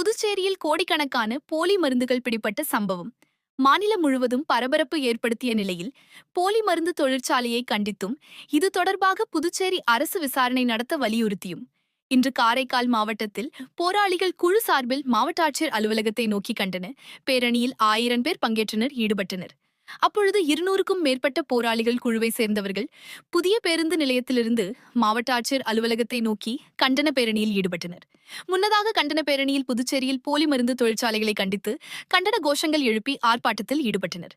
புதுச்சேரியில் கோடிக்கணக்கான போலி மருந்துகள் பிடிபட்ட சம்பவம். மாநிலம் முழுவதும் பரபரப்பு ஏற்படுத்திய நிலையில் போலி மருந்து தொழிற்சாலையை கண்டித்தும் இது தொடர்பாக புதுச்சேரி அரசு விசாரணை நடத்த வலியுறுத்தியும் இன்று காரைக்கால் மாவட்டத்தில் போராளிகள் குழு சார்பில் மாவட்ட ஆட்சியர் அலுவலகத்தை நோக்கி கண்டனர். பேரணியில் ஆயிரம் பேர் பங்கேற்றனர் ஈடுபட்டனர். அப்பொழுது இருநூறுக்கும் மேற்பட்ட போராளிகள் குழுவை சேர்ந்தவர்கள் புதிய பேருந்து நிலையத்திலிருந்து மாவட்ட ஆட்சியர் அலுவலகத்தை நோக்கி கண்டன பேரணியில் ஈடுபட்டனர். முன்னதாக கண்டன பேரணியில் புதுச்சேரியில் போலி மருந்து தொழிற்சாலைகளை கண்டித்து கண்டன கோஷங்கள் எழுப்பி ஆர்ப்பாட்டத்தில் ஈடுபட்டனர்.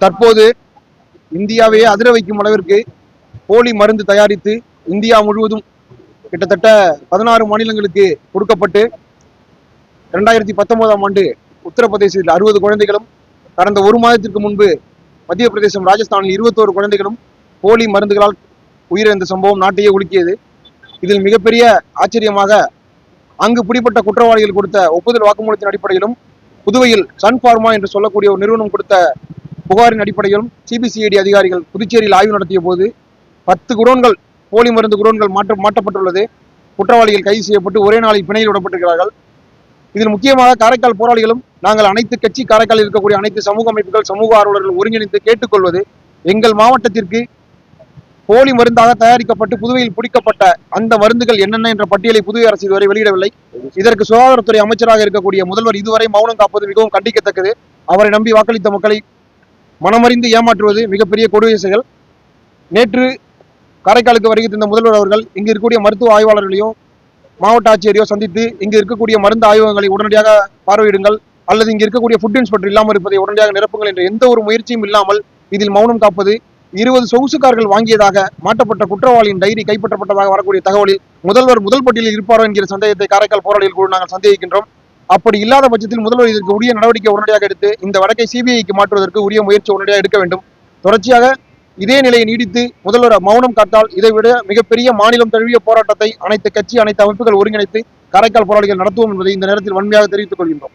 தற்போது இந்தியாவையே அதிர வைக்கும் அளவிற்கு போலி மருந்து தயாரித்து இந்தியா முழுவதும் கிட்டத்தட்ட பதினாறு மாநிலங்களுக்கு கொடுக்கப்பட்டு ரெண்டாயிரத்தி பத்தொன்பதாம் ஆண்டு உத்தரப்பிரதேசத்தில் அறுபது குழந்தைகளும் கடந்த ஒரு மாதத்திற்கு முன்பு மத்திய பிரதேசம் ராஜஸ்தானில் இருபத்தோரு குழந்தைகளும் போலி மருந்துகளால் உயிரிழந்த சம்பவம் நாட்டையே உலுக்கியது. இதில் மிகப்பெரிய ஆச்சரியமாக அங்கு பிடிப்பட்ட குற்றவாளிகள் கொடுத்த ஒப்புதல் வாக்குமூலத்தின் அடிப்படையிலும் புதுவையில் சன் ஃபார்மா என்று சொல்லக்கூடிய ஒரு நிறுவனம் கொடுத்த புகாரின் அடிப்படையிலும் சிபிசிஐடி அதிகாரிகள் புதுச்சேரியில் ஆய்வு நடத்திய போது பத்து குடோன்கள் போலி மருந்து குடோன்கள் மாற்ற மாற்றப்பட்டுள்ளது. குற்றவாளிகள் கைது செய்யப்பட்டு ஒரே நாளில் பிணையில் விடப்பட்டிருக்கிறார்கள். இதில் முக்கியமாக காரைக்கால் போராளிகளும் நாங்கள் அனைத்து கட்சி காரைக்காலில் இருக்கக்கூடிய அனைத்து சமூக அமைப்புகள் சமூக ஆர்வலர்கள் ஒருங்கிணைந்து கேட்டுக்கொள்வது எங்கள் மாவட்டத்திற்கு போலி மருந்தாக தயாரிக்கப்பட்டு புதுவையில் பிடிக்கப்பட்ட அந்த மருந்துகள் என்னென்ன என்ற பட்டியலை புதுவை அரசு இதுவரை வெளியிடவில்லை. இதற்கு சுகாதாரத்துறை அமைச்சராக இருக்கக்கூடிய முதல்வர் இதுவரை மௌனம் காப்பது மிகவும் கண்டிக்கத்தக்கது. அவரை நம்பி வாக்களித்த மக்களை மனமறிந்து ஏமாற்றுவது மிகப்பெரிய கொடூர செயல். நேற்று காரைக்காலுக்கு வருகை தந்த முதல்வர் அவர்கள் இங்கு இருக்கக்கூடிய மருத்துவ ஆய்வாளர்களையும் மாவட்ட ஆட்சியரையோ சந்தித்து இங்கு இருக்கக்கூடிய மருந்து ஆய்வகங்களை உடனடியாக பார்வையிடுங்கள். அல்லது இங்கு இருக்கக்கூடிய ஃபுட் இன்ஸ்பெக்டர் இல்லாமல் இருப்பதை உடனடியாக நிரப்புங்கள் என்ற எந்த ஒரு முயற்சியும் இல்லாமல் இதில் மௌனம் காப்பது இருபது சொகுசுக்கார்கள் வாங்கியதாக மாட்டப்பட்ட குற்றவாளியின் டைரி கைப்பற்றப்பட்டதாக வரக்கூடிய தகவலில் முதல்வர் முதல் பட்டியலில் இருப்பாரோ என்கிற சந்தேகத்தை காரைக்கால் போராளிகள் குழு நாங்கள் சந்தேகிக்கின்றோம். அப்படி இல்லாத பட்சத்தில் முதல்வர் இதற்கு உரிய நடவடிக்கை உடனடியாக எடுத்து இந்த வழக்கை சிபிஐக்கு மாற்றுவதற்கு உரிய முயற்சி உடனடியாக எடுக்க வேண்டும். தொடர்ச்சியாக இதே நிலையை நீடித்து முதல்வர் மௌனம் காத்தால் இதைவிட மிகப்பெரிய மாநிலம் தழுவிய போராட்டத்தை அனைத்து கட்சி அனைத்து அமைப்புகள் ஒருங்கிணைத்து காரைக்கால் போராளிகள் நடத்துவோம் என்பதை இந்த நேரத்தில் வன்மையாக தெரிவித்துக் கொள்கின்றோம்.